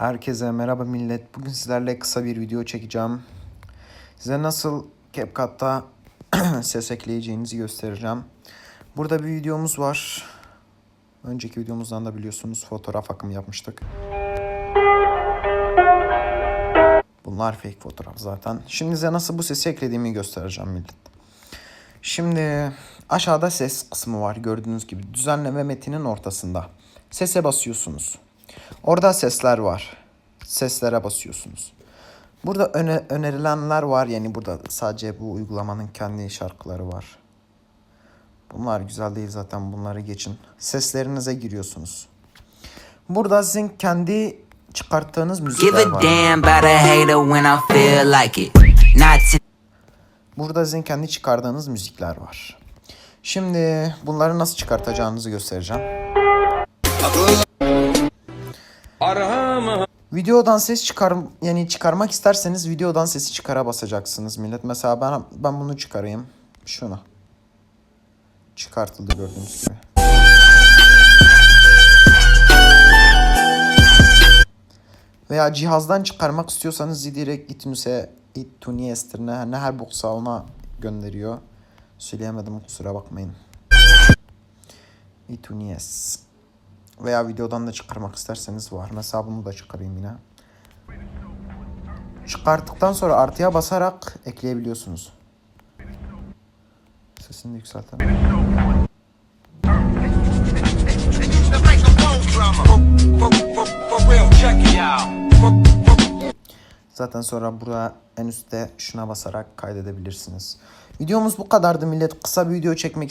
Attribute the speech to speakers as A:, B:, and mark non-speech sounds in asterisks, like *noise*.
A: Herkese merhaba millet. Bugün sizlerle kısa bir video çekeceğim. Size nasıl CapCut'ta *clears throat* ses ekleyeceğinizi göstereceğim. Burada bir videomuz var. Önceki videomuzdan da biliyorsunuz fotoğraf akımı yapmıştık. Bunlar fake fotoğraf zaten. Şimdi size nasıl bu sesi eklediğimi göstereceğim millet. Şimdi aşağıda ses kısmı var gördüğünüz gibi. Düzenleme metinin ortasında. Sese basıyorsunuz. Orada sesler var. Seslere basıyorsunuz. Burada öne, önerilenler var. Yani burada sadece bu uygulamanın kendi şarkıları var. Bunlar güzel değil zaten bunları geçin. Seslerinize giriyorsunuz. Burada sizin kendi çıkarttığınız müzikler var.
B: damn about a hater when I feel like it. Not to
A: Burada sizin kendi çıkardığınız müzikler var. Şimdi bunları nasıl çıkartacağınızı göstereceğim. Videodan ses çıkar yani çıkarmak isterseniz videodan sesi çıkara basacaksınız millet. Mesela ben ben bunu çıkarayım. Şunu. Çıkartıldı gördüğünüz gibi. Veya cihazdan çıkarmak istiyorsanız direkt iTunes'e ne her boksa ona gönderiyor. Söyleyemedim kusura bakmayın. iTunes. Veya videodan da çıkarmak isterseniz var. Mesela bunu da çıkarayım yine. Çıkarttıktan sonra artıya basarak ekleyebiliyorsunuz. Sesini yükseltelim. Zaten sonra burada en üstte şuna basarak kaydedebilirsiniz. Videomuz bu kadardı millet. Kısa bir video çekmek